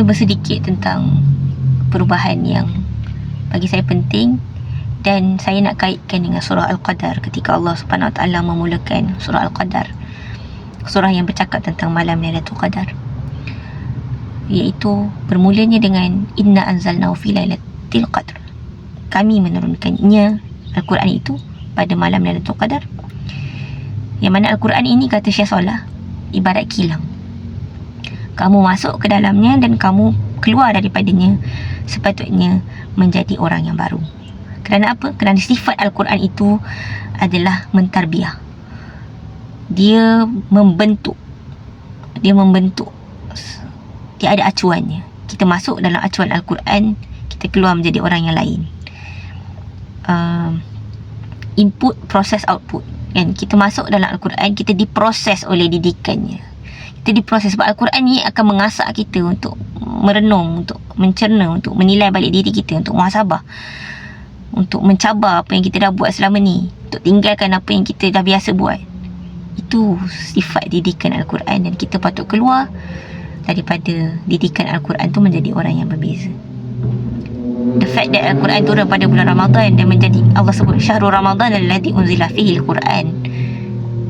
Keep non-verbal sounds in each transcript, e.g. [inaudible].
serba sedikit tentang perubahan yang bagi saya penting dan saya nak kaitkan dengan surah Al-Qadar ketika Allah Subhanahu Wa Taala memulakan surah Al-Qadar. Surah yang bercakap tentang malam Lailatul Qadar. Iaitu bermulanya dengan inna anzalnahu fi lailatul qadar. Kami menurunkannya Al-Quran itu pada malam Lailatul Qadar. Yang mana Al-Quran ini kata Syekh Solah ibarat kilang. Kamu masuk ke dalamnya dan kamu keluar daripadanya sepatutnya menjadi orang yang baru. Kerana apa? Kerana sifat Al-Quran itu adalah mentarbiah. Dia membentuk. Dia membentuk. Dia ada acuannya. Kita masuk dalam acuan Al-Quran, kita keluar menjadi orang yang lain. Uh, input, proses, output. Kan? Kita masuk dalam Al-Quran, kita diproses oleh didikannya. Kita diproses. Sebab Al-Quran ni akan mengasak kita untuk merenung, untuk mencerna, untuk menilai balik diri kita, untuk muhasabah untuk mencabar apa yang kita dah buat selama ni untuk tinggalkan apa yang kita dah biasa buat. Itu sifat didikan Al-Quran dan kita patut keluar daripada didikan Al-Quran tu menjadi orang yang berbeza. The fact that Al-Quran turun pada bulan Ramadan dan menjadi Allah sebut syahrul Ramadan alladhi unzila fihi Al-Quran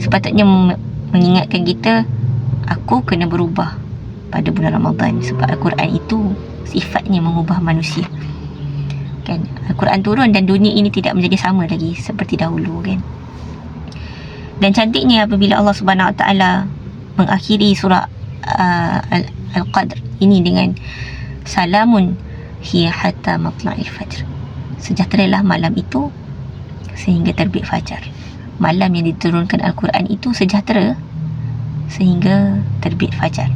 sepatutnya mengingatkan kita aku kena berubah pada bulan Ramadan sebab Al-Quran itu sifatnya mengubah manusia. Kan? Al-Quran turun dan dunia ini tidak menjadi sama lagi seperti dahulu kan? Dan cantiknya apabila Allah Subhanahu Wa Taala mengakhiri surah uh, Al-Qadr ini dengan salamun hiya hatta matla'il fajr. Sejahteralah malam itu sehingga terbit fajar. Malam yang diturunkan Al-Quran itu sejahtera sehingga terbit fajar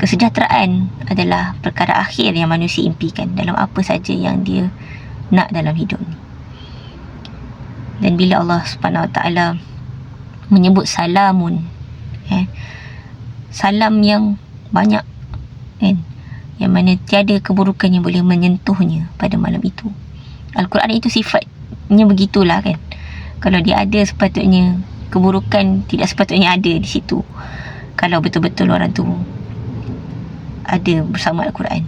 kesejahteraan adalah perkara akhir yang manusia impikan dalam apa saja yang dia nak dalam hidup ni. Dan bila Allah Subhanahu Wa Taala menyebut salamun eh salam yang banyak kan yang mana tiada keburukan yang boleh menyentuhnya pada malam itu. Al-Quran itu sifatnya begitulah kan. Kalau dia ada sepatutnya keburukan tidak sepatutnya ada di situ. Kalau betul-betul orang tu ada bersama Al-Quran.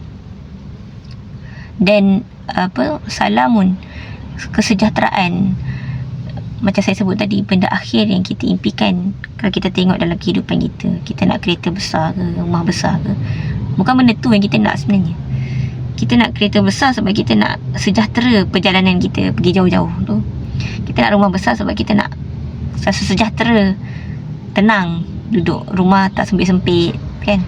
Dan apa salamun kesejahteraan. Macam saya sebut tadi benda akhir yang kita impikan kalau kita tengok dalam kehidupan kita kita nak kereta besar ke rumah besar ke bukan benda tu yang kita nak sebenarnya. Kita nak kereta besar sebab kita nak sejahtera perjalanan kita pergi jauh-jauh tu. Kita nak rumah besar sebab kita nak rasa sejahtera. Tenang duduk rumah tak sempit-sempit kan?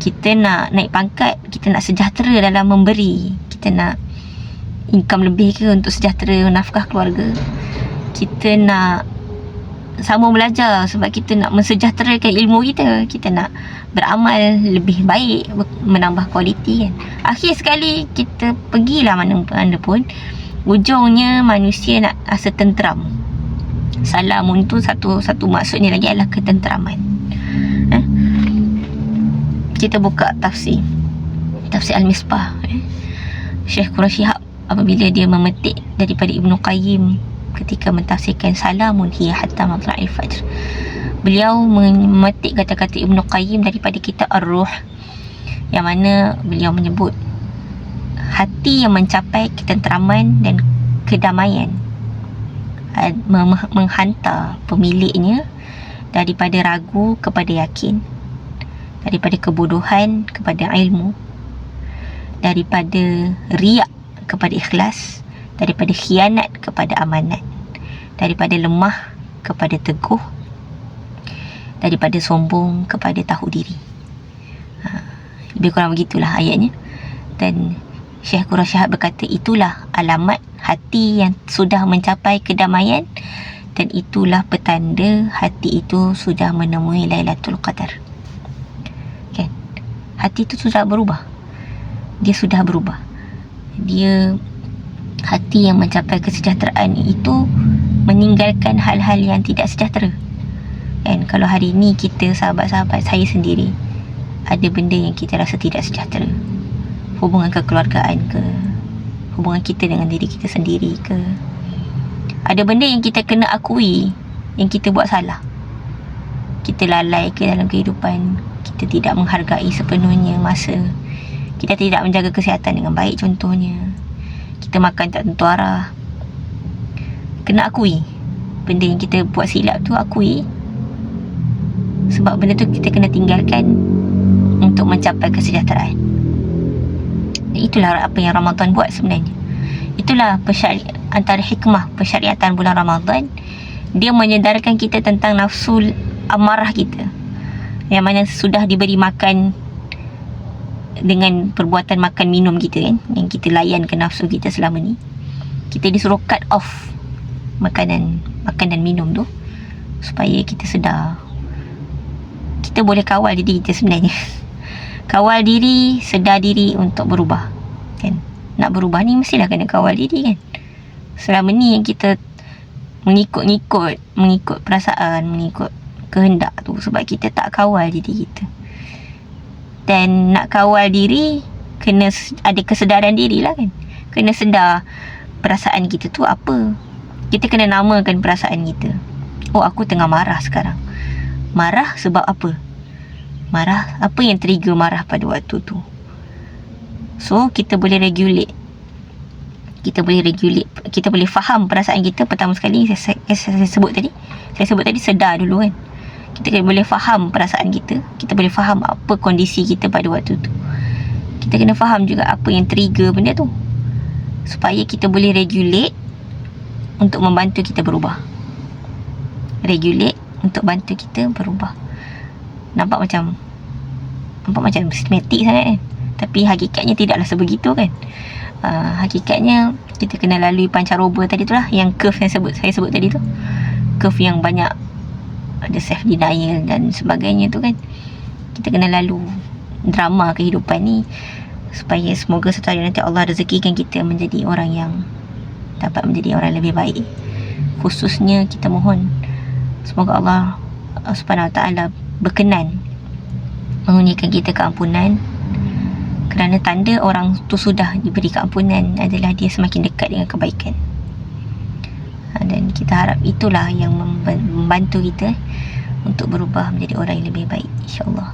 Kita nak naik pangkat kita nak sejahtera dalam memberi. Kita nak income lebih ke untuk sejahtera nafkah keluarga? Kita nak sama belajar sebab kita nak mensejahterakan ilmu kita. Kita nak beramal lebih baik menambah kualiti kan? Akhir sekali kita pergilah mana-mana pun ujungnya manusia nak rasa tenteram salamun tu satu satu maksudnya lagi adalah ketenteraman eh? kita buka tafsir tafsir Al-Misbah eh. Syekh Qurashihab apabila dia memetik daripada Ibnu Qayyim ketika mentafsirkan salamun hiya hatta matla'il fajr beliau memetik kata-kata Ibnu Qayyim daripada kitab Ar-Ruh yang mana beliau menyebut hati yang mencapai ketenteraman dan kedamaian menghantar pemiliknya daripada ragu kepada yakin daripada kebodohan kepada ilmu daripada riak kepada ikhlas daripada khianat kepada amanat daripada lemah kepada teguh daripada sombong kepada tahu diri. Ha, lebih kurang begitulah ayatnya. Dan Syekh Qurasyah berkata itulah alamat hati yang sudah mencapai kedamaian dan itulah petanda hati itu sudah menemui Lailatul Qadar. Hati tu sudah berubah. Dia sudah berubah. Dia hati yang mencapai kesejahteraan itu meninggalkan hal-hal yang tidak sejahtera. Kan? Kalau hari ini kita sahabat-sahabat saya sendiri ada benda yang kita rasa tidak sejahtera hubungan kekeluargaan ke? Hubungan kita dengan diri kita sendiri ke? Ada benda yang kita kena akui yang kita buat salah. Kita lalai ke dalam kehidupan? Kita tidak menghargai sepenuhnya masa. Kita tidak menjaga kesihatan dengan baik contohnya. Kita makan tak tentu arah. Kena akui. Benda yang kita buat silap tu akui. Sebab benda tu kita kena tinggalkan untuk mencapai kesejahteraan itulah apa yang Ramadan buat sebenarnya. Itulah pensyari antara hikmah pensyariatan bulan Ramadan. Dia menyedarkan kita tentang nafsu amarah kita. Yang mana sudah diberi makan dengan perbuatan makan minum kita kan yang kita layan ke nafsu kita selama ni. Kita disuruh cut off makanan makan dan minum tu supaya kita sedar. Kita boleh kawal diri kita sebenarnya [laughs] kawal diri sedar diri untuk berubah kan? Nak berubah ni mestilah kena kawal diri kan? Selama ni yang kita mengikut-ngikut mengikut perasaan mengikut kehendak tu sebab kita tak kawal diri kita. Dan nak kawal diri kena ada kesedaran diri lah kan? Kena sedar perasaan kita tu apa. Kita kena namakan perasaan kita. Oh aku tengah marah sekarang. Marah sebab apa marah apa yang trigger marah pada waktu tu? So kita boleh regulate. Kita boleh regulate kita boleh faham perasaan kita. Pertama sekali saya, saya, saya sebut tadi saya sebut tadi sedar dulu kan. Kita kena boleh faham perasaan kita. Kita boleh faham apa kondisi kita pada waktu tu. Kita kena faham juga apa yang trigger benda tu. Supaya kita boleh regulate untuk membantu kita berubah. Regulate untuk bantu kita berubah nampak macam nampak macam sistematik sangat kan. Tapi hakikatnya tidaklah sebegitu kan. Uh, hakikatnya kita kena lalui pancaroba tadi tu lah. Yang curve yang sebut saya sebut tadi tu. Curve yang banyak ada self denial dan sebagainya tu kan. Kita kena lalu drama kehidupan ni supaya semoga satu hari nanti Allah rezekikan kita menjadi orang yang dapat menjadi orang lebih baik. Khususnya kita mohon semoga Allah uh, subhanahu wa ta'ala berkenan mengurniakan kita keampunan kerana tanda orang tu sudah diberi keampunan adalah dia semakin dekat dengan kebaikan. Ha, dan kita harap itulah yang memban- membantu kita untuk berubah menjadi orang yang lebih baik insyaallah